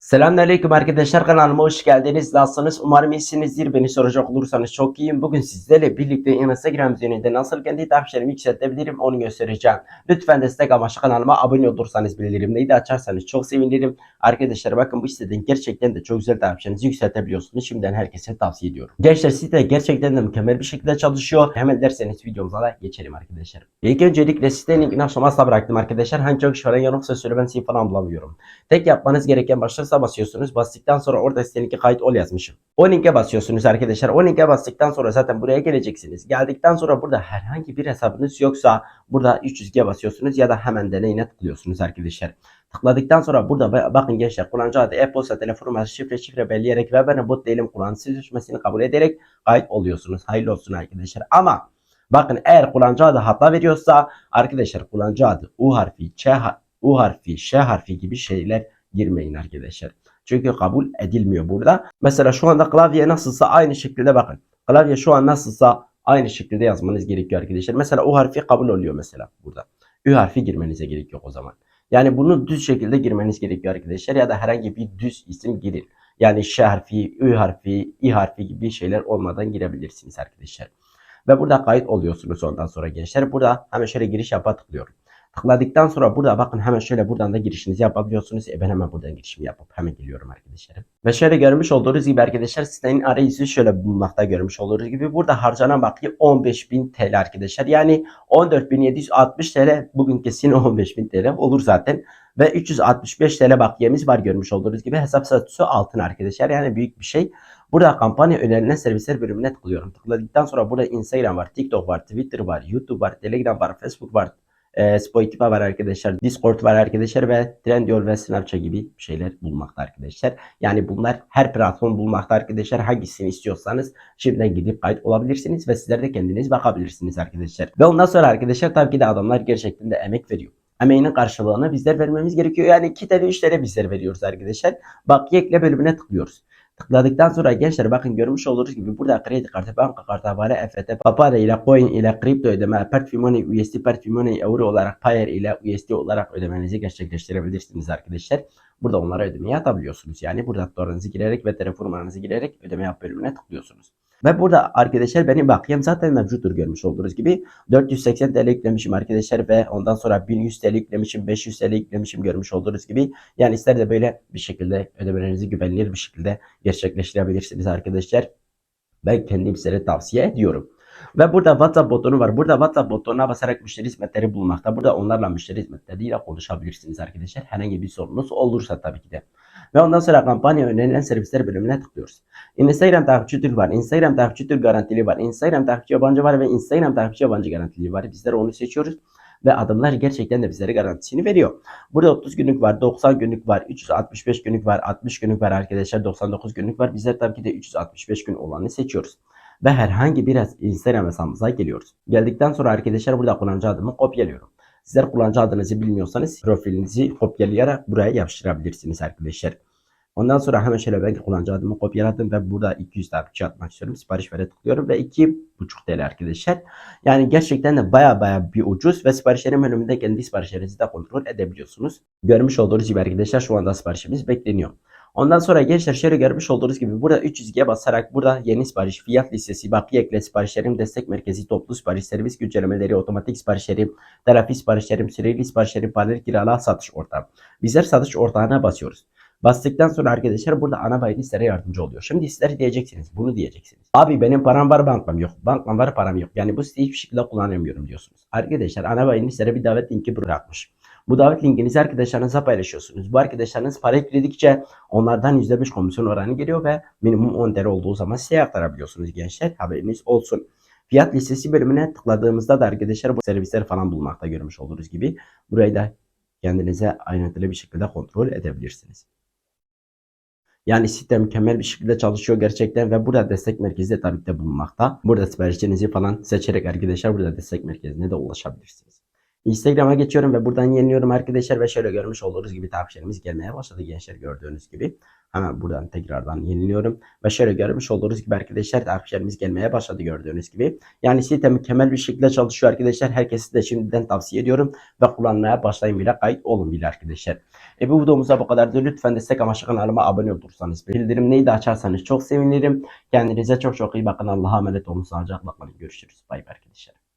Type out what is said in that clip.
Selamünaleyküm arkadaşlar kanalıma hoş geldiniz. Nasılsınız? Umarım iyisinizdir. Beni soracak olursanız çok iyiyim. Bugün sizlerle birlikte Instagram üzerinde nasıl kendi takipçilerimi yükseltebilirim onu göstereceğim. Lütfen destek amaçlı kanalıma abone olursanız bildirimleri de açarsanız çok sevinirim. Arkadaşlar bakın bu siteden gerçekten de çok güzel takipçilerinizi yükseltebiliyorsunuz. Şimdiden herkese tavsiye ediyorum. Gençler site gerçekten de mükemmel bir şekilde çalışıyor. Hemen derseniz videomuza da geçelim arkadaşlar. İlk öncelikle sitenin linkini aşamasına bıraktım arkadaşlar. Hani çok şöyle yanımsa söyle ben siteyi falan bulamıyorum. Tek yapmanız gereken başlarsa basıyorsunuz. Bastıktan sonra orada seninki kayıt ol yazmışım. O linke basıyorsunuz arkadaşlar. O linke bastıktan sonra zaten buraya geleceksiniz. Geldikten sonra burada herhangi bir hesabınız yoksa burada 300G basıyorsunuz ya da hemen deneyine tıklıyorsunuz arkadaşlar. Tıkladıktan sonra burada ba- bakın gençler kullanıcı adı e-posta telefon şifre şifre belleyerek ve ben bot değilim kullanıcı seçmesini kabul ederek kayıt oluyorsunuz. Hayırlı olsun arkadaşlar. Ama bakın eğer kullanıcı adı hata veriyorsa arkadaşlar kullanıcı adı U harfi, Ç U harfi, Ş harfi gibi şeyler girmeyin arkadaşlar. Çünkü kabul edilmiyor burada. Mesela şu anda klavye nasılsa aynı şekilde bakın. Klavye şu an nasılsa aynı şekilde yazmanız gerekiyor arkadaşlar. Mesela U harfi kabul oluyor mesela burada. Ü harfi girmenize gerek yok o zaman. Yani bunu düz şekilde girmeniz gerekiyor arkadaşlar ya da herhangi bir düz isim girin. Yani Ş harfi, Ü harfi, İ harfi gibi şeyler olmadan girebilirsiniz arkadaşlar. Ve burada kayıt oluyorsunuz ondan sonra gençler. Burada hemen şöyle giriş yapa tıklıyorum. Tıkladıktan sonra burada bakın hemen şöyle buradan da girişinizi yapabiliyorsunuz. E ben hemen buradan girişimi yapıp hemen geliyorum arkadaşlarım. Ve şöyle görmüş olduğunuz gibi arkadaşlar sitenin arayüzü şöyle bulunmakta görmüş olduğunuz gibi. Burada harcanan bakiye 15.000 TL arkadaşlar. Yani 14.760 TL bugün kesin 15.000 TL olur zaten. Ve 365 TL bakiyemiz var görmüş olduğunuz gibi. Hesap statüsü altın arkadaşlar. Yani büyük bir şey. Burada kampanya önerilen servisler bölümüne tıklıyorum. Tıkladıktan sonra burada Instagram var, TikTok var, Twitter var, YouTube var, Telegram var, Facebook var, e, Spotify var arkadaşlar, Discord var arkadaşlar ve Trendyol ve Snapchat gibi şeyler bulmakta arkadaşlar. Yani bunlar her platform bulmakta arkadaşlar. Hangisini istiyorsanız şimdiden gidip kayıt olabilirsiniz ve sizler de kendiniz bakabilirsiniz arkadaşlar. Ve ondan sonra arkadaşlar tabii ki de adamlar gerçekten de emek veriyor. Emeğinin karşılığını bizler vermemiz gerekiyor. Yani 2 TL 3 TL bizler veriyoruz arkadaşlar. Bak ekle bölümüne tıklıyoruz. Tıkladıktan sonra gençler bakın görmüş olduğunuz gibi burada kredi kartı, banka kartı, havale, EFT, Papara ile Coin ile kripto ödeme, Perfumoni, USD, Perfumoni, Euro olarak Payer ile USD olarak ödemenizi gerçekleştirebilirsiniz arkadaşlar. Burada onlara ödemeyi atabiliyorsunuz. Yani burada dolarınızı girerek ve telefon numaranızı girerek ödeme yap bölümüne tıklıyorsunuz. Ve burada arkadaşlar benim bakiyem zaten mevcuttur görmüş olduğunuz gibi. 480 TL yüklemişim arkadaşlar ve ondan sonra 1100 TL yüklemişim, 500 TL yüklemişim görmüş olduğunuz gibi. Yani ister de böyle bir şekilde ödemelerinizi güvenilir bir şekilde gerçekleştirebilirsiniz arkadaşlar. Ben kendim size tavsiye ediyorum. Ve burada WhatsApp butonu var. Burada WhatsApp butonuna basarak müşteri hizmetleri bulmakta. Burada onlarla müşteri hizmetleriyle konuşabilirsiniz arkadaşlar. Herhangi bir sorunuz olursa tabii ki de. Ve ondan sonra kampanya önerilen servisler bölümüne tıklıyoruz. Instagram takipçi Türk var. Instagram takipçi Türk garantili var. Instagram takipçi yabancı var ve Instagram takipçi yabancı garantili var. Bizler onu seçiyoruz. Ve adamlar gerçekten de bizlere garantisini veriyor. Burada 30 günlük var, 90 günlük var, 365 günlük var, 60 günlük var arkadaşlar, 99 günlük var. Bizler tabii ki de 365 gün olanı seçiyoruz. Ve herhangi bir Instagram hesabımıza geliyoruz. Geldikten sonra arkadaşlar burada kullanıcı adımı kopyalıyorum. Sizler kullanıcı adınızı bilmiyorsanız profilinizi kopyalayarak buraya yapıştırabilirsiniz arkadaşlar. Ondan sonra hemen şöyle ben kullanıcı adımı kopyaladım ve burada 200 takipçi atmak istiyorum. Sipariş vere tıklıyorum ve 2,5 TL arkadaşlar. Yani gerçekten de baya baya bir ucuz ve siparişlerin bölümünde kendi siparişlerinizi de kontrol edebiliyorsunuz. Görmüş olduğunuz gibi arkadaşlar şu anda siparişimiz bekleniyor. Ondan sonra gençler şöyle görmüş olduğunuz gibi burada 300G basarak burada yeni sipariş, fiyat listesi, bakiye ekle siparişlerim, destek merkezi, toplu sipariş, servis güncellemeleri, otomatik siparişlerim, terapi siparişlerim, süreli siparişlerim, panel kirala, satış ortağı. Bizler satış ortağına basıyoruz. Bastıktan sonra arkadaşlar burada ana bayini sizlere yardımcı oluyor. Şimdi sizler diyeceksiniz, bunu diyeceksiniz. Abi benim param var bankam yok. Bankam var param yok. Yani bu siteyi hiçbir şekilde kullanamıyorum diyorsunuz. Arkadaşlar ana bayini sizlere bir davet linki bırakmış. Bu davet linkinizi arkadaşlarınızla paylaşıyorsunuz. Bu arkadaşlarınız para ekledikçe onlardan %5 komisyon oranı geliyor ve minimum 10 TL olduğu zaman size aktarabiliyorsunuz gençler. Haberiniz olsun. Fiyat listesi bölümüne tıkladığımızda da arkadaşlar bu servisler falan bulmakta görmüş olduğunuz gibi. Burayı da kendinize ayrıntılı bir şekilde kontrol edebilirsiniz. Yani site mükemmel bir şekilde çalışıyor gerçekten ve burada destek merkezi de tabii de bulunmakta. Burada siparişlerinizi falan seçerek arkadaşlar burada destek merkezine de ulaşabilirsiniz. Instagram'a geçiyorum ve buradan yeniliyorum arkadaşlar ve şöyle görmüş olduğunuz gibi takipçilerimiz gelmeye başladı gençler gördüğünüz gibi. Hemen buradan tekrardan yeniliyorum ve şöyle görmüş olduğunuz gibi arkadaşlar takipçilerimiz gelmeye başladı gördüğünüz gibi. Yani site mükemmel bir şekilde çalışıyor arkadaşlar. Herkesi de şimdiden tavsiye ediyorum ve kullanmaya başlayın bile kayıt olun bile arkadaşlar. E bu videomuzda bu kadardı. Lütfen destek amaçlı kanalıma abone olursanız bildirimleri de açarsanız çok sevinirim. Kendinize çok çok iyi bakın. Allah'a emanet olun. Sağlıcakla kalın. Görüşürüz. Bay bay arkadaşlar.